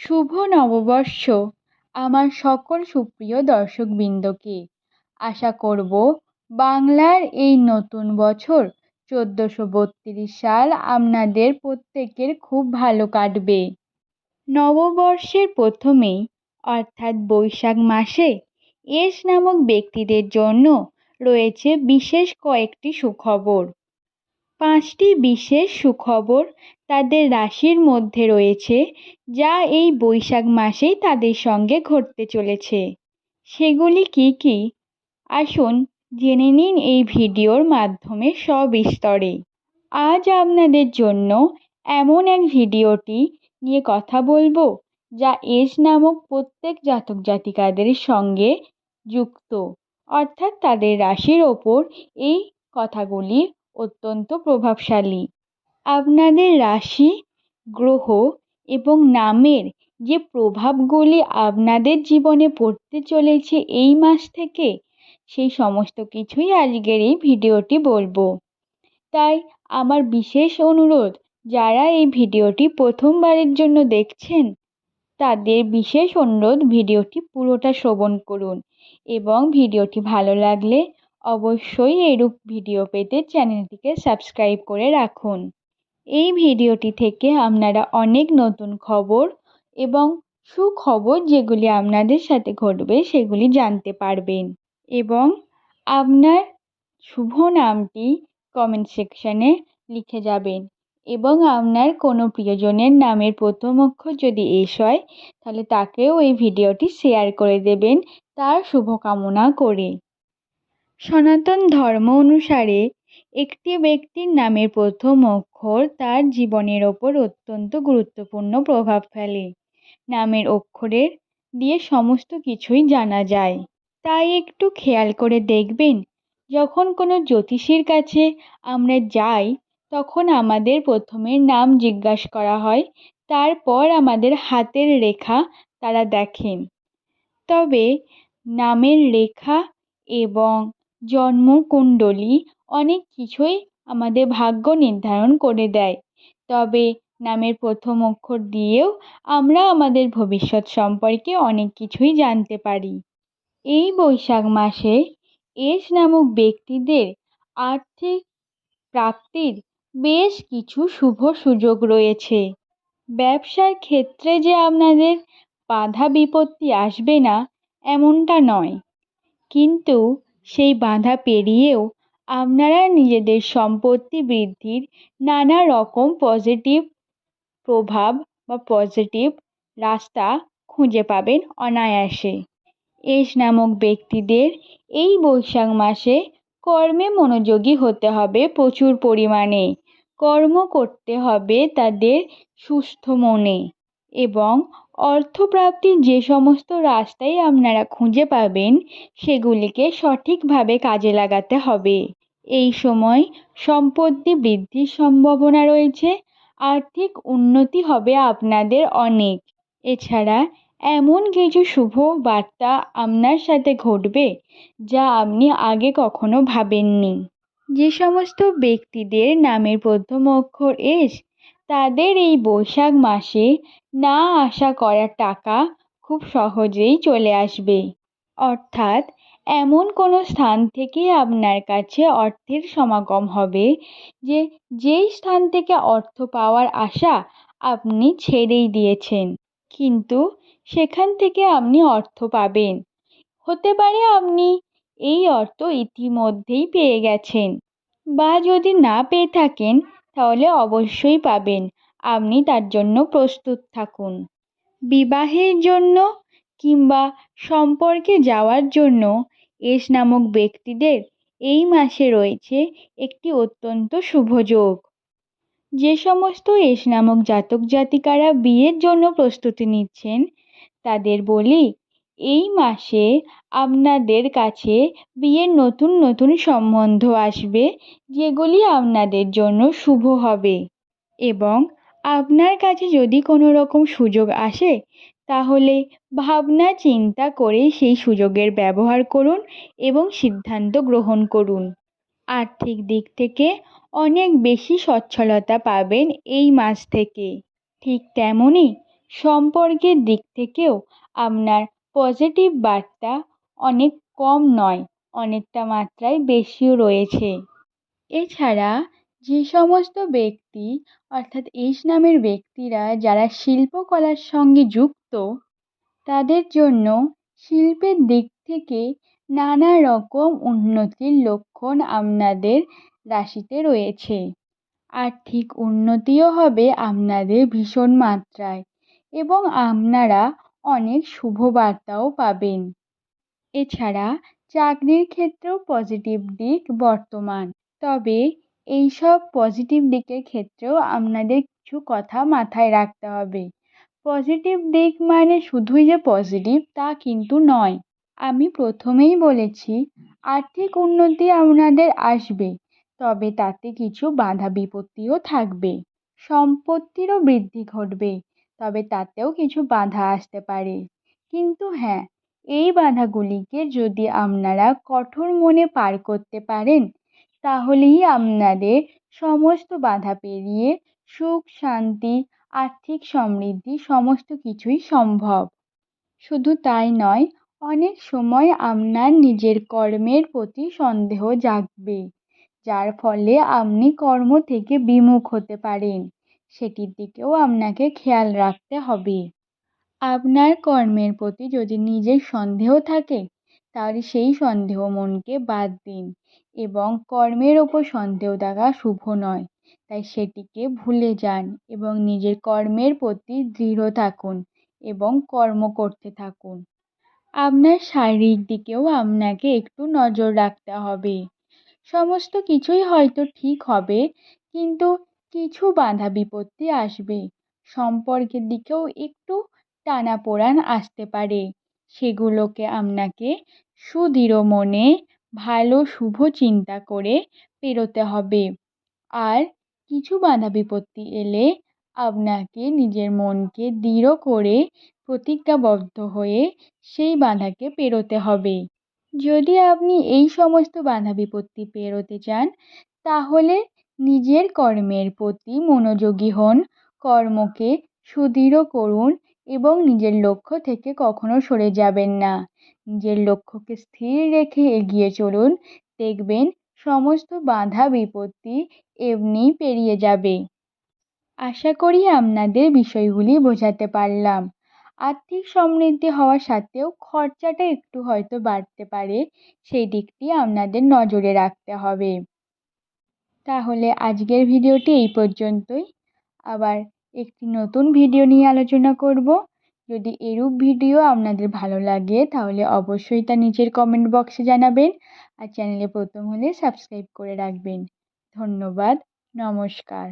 শুভ নববর্ষ। আমার সকল সুপ্রিয় দর্শকবৃন্দকে আশা করব বাংলার এই নতুন বছর চোদ্দোশো বত্রিশ সাল আপনাদের প্রত্যেকের খুব ভালো কাটবে। নববর্ষের প্রথমেই অর্থাৎ বৈশাখ মাসে, এস নামক ব্যক্তিদের জন্য রয়েছে বিশেষ কয়েকটি সুখবর। পাঁচটি বিশেষ সুখবর তাদের রাশির মধ্যে রয়েছে, যা এই বৈশাখ মাসেই তাদের সঙ্গে ঘটতে চলেছে। সেগুলি কি কি? আসুন জেনে নিন এই ভিডিওর মাধ্যমে সবিস্তরে। আজ আপনাদের জন্য এমন এক ভিডিওটি নিয়ে কথা বলব, যা এস নামক প্রত্যেক জাতক জাতিকাদের সঙ্গে যুক্ত। অর্থাৎ তাদের রাশির ওপর এই কথাগুলি অত্যন্ত প্রভাবশালী। আপনাদের রাশি, গ্রহ এবং নামের যে প্রভাবগুলি আপনাদের জীবনে পড়তে চলেছে এই মাস থেকে, সেই সমস্ত কিছুই আজকের এই ভিডিওটি বলব। তাই আমার বিশেষ অনুরোধ, যারা এই ভিডিওটি প্রথমবারের জন্য দেখছেন, তাদের বিশেষ অনুরোধ ভিডিওটি পুরোটা শ্রবণ করুন এবং ভিডিওটি ভালো লাগলে অবশ্যই এরূপ ভিডিও পেতে চ্যানেলটিকে সাবস্ক্রাইব করে রাখুন। এই ভিডিওটি থেকে আপনারা অনেক নতুন খবর এবং সুখবর যেগুলি আপনাদের সাথে ঘটবে সেগুলি জানতে পারবেন এবং আপনার শুভ নামটি কমেন্ট সেকশানে লিখে যাবেন এবং আপনার কোনো প্রিয়জনের নামের প্রথম অক্ষর যদি এস হয়, তাহলে তাকেও এই ভিডিওটি শেয়ার করে দেবেন তার শুভকামনা করে। সনাতন ধর্ম অনুসারে একটি ব্যক্তির নামের প্রথম অক্ষর তার জীবনের ওপর অত্যন্ত গুরুত্বপূর্ণ প্রভাব ফেলে। নামের অক্ষরের দিয়ে সমস্ত কিছুই জানা যায়। তাই একটু খেয়াল করে দেখবেন, যখন কোনো জ্যোতিষীর কাছে আমরা যাই, তখন আমাদের প্রথমে নাম জিজ্ঞাসা করা হয়, তারপর আমাদের হাতের রেখা তারা দেখেন। তবে নামের রেখা এবং জন্মকুণ্ডলী অনেক কিছুই আমাদের ভাগ্য নির্ধারণ করে দেয়। তবে নামের প্রথম অক্ষর দিয়েও আমরা আমাদের ভবিষ্যৎ সম্পর্কে অনেক কিছুই জানতে পারি। এই বৈশাখ মাসে এস নামক ব্যক্তিদের আর্থিক প্রাপ্তির বেশ কিছু শুভ সুযোগ রয়েছে। ব্যবসার ক্ষেত্রে যে আপনাদের বাধা বিপত্তি আসবে না, এমনটা নয়। কিন্তু সেই বাধা পেরিয়েও আপনারা নিজেদের সম্পত্তি বৃদ্ধির নানা রকম পজিটিভ প্রভাব বা পজিটিভ রাস্তা খুঁজে পাবেন অনায়াসে। এস নামক ব্যক্তিদের এই বৈশাখ মাসে কর্মে মনোযোগী হতে হবে প্রচুর পরিমাণে। কর্ম করতে হবে তাদের সুস্থ মনে এবং অর্থপ্রাপ্তির যে সমস্ত রাস্তাই আপনারা খুঁজে পাবেন, সেগুলিকে সঠিকভাবে কাজে লাগাতে হবে। এই সময় সম্পত্তি বৃদ্ধির সম্ভাবনা রয়েছে, আর্থিক উন্নতি হবে আপনাদের অনেক। এছাড়া এমন কিছু শুভ বার্তা আপনার সাথে ঘটবে, যা আপনি আগে কখনো ভাবেননি। যে সমস্ত ব্যক্তিদের নামের প্রথম অক্ষর এস তাদের এই বৈশাখ মাসে না আশা করা টাকা খুব সহজেই চলে আসবে। অর্থাৎ এমন কোনো স্থান থেকে আপনার কাছে অর্থের সমাগম হবে যে, যেই স্থান থেকে অর্থ পাওয়ার আশা আপনি ছেড়েই দিয়েছেন। কিন্তু সেখান থেকে আপনি অর্থ পাবেন। হতে পারে আপনি এই অর্থ ইতিমধ্যেই পেয়ে গেছেন বা যদি না পেয়ে থাকেন, তাহলে অবশ্যই পাবেন। আপনি তার জন্য প্রস্তুত থাকুন। বিবাহের জন্য কিংবা সম্পর্কে যাওয়ার জন্য এস নামক ব্যক্তিদের এই মাসে রয়েছে একটি অত্যন্ত শুভ যোগ। যে সমস্ত এস নামক জাতক জাতিকারা বিয়ের জন্য প্রস্তুতি নিচ্ছেন, তাদের বলি, এই মাসে আপনাদের কাছে বিয়ের নতুন নতুন সম্বন্ধ আসবে, যেগুলি আপনাদের জন্য শুভ হবে। এবং আপনার কাছে যদি কোনো রকম সুযোগ আসে, তাহলে ভাবনা চিন্তা করে সেই সুযোগের ব্যবহার করুন এবং সিদ্ধান্ত গ্রহণ করুন। আর্থিক দিক থেকে অনেক বেশি সচ্ছলতা পাবেন এই মাস থেকে। ঠিক তেমনই সম্পর্কের দিক থেকেও আপনার পজিটিভ বার্তা অনেক কম নয়, অনেকটা মাত্রায় বেশিও রয়েছে। এছাড়া যে সমস্ত ব্যক্তি, অর্থাৎ এইচ নামের ব্যক্তিরা যারা শিল্পকলার সঙ্গে যুক্ত, তাদের জন্য শিল্পের দিক থেকে নানা রকম উন্নতির লক্ষণ আপনাদের রাশিতে রয়েছে। আর্থিক উন্নতিও হবে আপনাদের ভীষণ মাত্রায় এবং আপনারা অনেক শুভবার্তাও পাবেন। এছাড়া চাকরির ক্ষেত্রেও পজিটিভ দিক বর্তমান। তবে এই সব পজিটিভ দিকের ক্ষেত্রেও আপনাদের কিছু কথা মাথায় রাখতে হবে। পজিটিভ দিক মানে শুধুই যে পজিটিভ তা কিন্তু নয়। আমি প্রথমেই বলেছি, আর্থিক উন্নতি আপনাদের আসবে, তবে তাতে কিছু বাধা বিপত্তিও থাকবে। সম্পত্তিরও বৃদ্ধি ঘটবে, তবে তাতেও কিছু বাধা আসতে পারে। কিন্তু হ্যাঁ এই বাধাগুলিকে যদি আপনারা কঠোর মনে পার করতে পারেন তাহলেই আপনাদের সমস্ত বাধা পেরিয়ে সুখ, শান্তি, আর্থিক সমৃদ্ধি সমস্ত কিছুই সম্ভব। শুধু তাই নয়, অনেক সময় আপনার নিজের কর্মের প্রতি সন্দেহ জাগবে, যার ফলে আপনি কর্ম থেকে বিমুখ হতে পারেন। সেটির দিকেও আপনাকে খেয়াল রাখতে হবে। আপনার কর্মের প্রতি যদি নিজের সন্দেহ থাকে, তাহলে সেই সন্দেহ মনকে বাদ দিন। এবং কর্মের ওপর সন্দেহ থাকা শুভ নয়। তাই সেটিকে ভুলে যান এবং নিজের কর্মের প্রতি দৃঢ় থাকুন এবং কর্ম করতে থাকুন। আপনার শারীরিক দিকেও আপনাকে একটু নজর রাখতে হবে। সমস্ত কিছুই হয়তো ঠিক হবে, কিন্তু কিছু বাধা বিপত্তি আসবে। সম্পর্কের দিকেও একটু টানাপোড়ান আসতে পারে। সেগুলোকে আপনাকে সুদৃঢ় মনে ভালো শুভ চিন্তা করে পেরোতে হবে। আর কিছু বাধা বিপত্তি এলে আপনাকে নিজের মনকে দৃঢ় করে প্রতিজ্ঞাবদ্ধ হয়ে সেই বাধাকে পেরোতে হবে। যদি আপনি এই সমস্ত বাধা বিপত্তি পেরোতে চান, তাহলে নিজের কর্মের প্রতি মনোযোগী হন, কর্মকে সুদৃঢ় করুন এবং নিজের লক্ষ্য থেকে কখনো সরে যাবেন না। নিজের লক্ষ্যকে স্থির রেখে এগিয়ে চলুন। দেখবেন সমস্ত বাধা, বিপত্তি এমনিই পেরিয়ে যাবে। আশা করি আপনাদের বিষয়গুলি বোঝাতে পারলাম। আর্থিক সমৃদ্ধি হওয়ার সাথেও খরচাটা একটু হয়তো বাড়তে পারে, সেই দিকটি আপনাদের নজরে রাখতে হবে। তাহলে আজকের ভিডিওটি এই পর্যন্তই। আবার একটি নতুন ভিডিও নিয়ে আলোচনা করব। যদি এরূপ ভিডিও আপনাদের ভালো লাগে, তাহলে অবশ্যই তা নিচের কমেন্ট বক্সে জানাবেন আর চ্যানেলে প্রথম হলে সাবস্ক্রাইব করে রাখবেন। ধন্যবাদ, নমস্কার।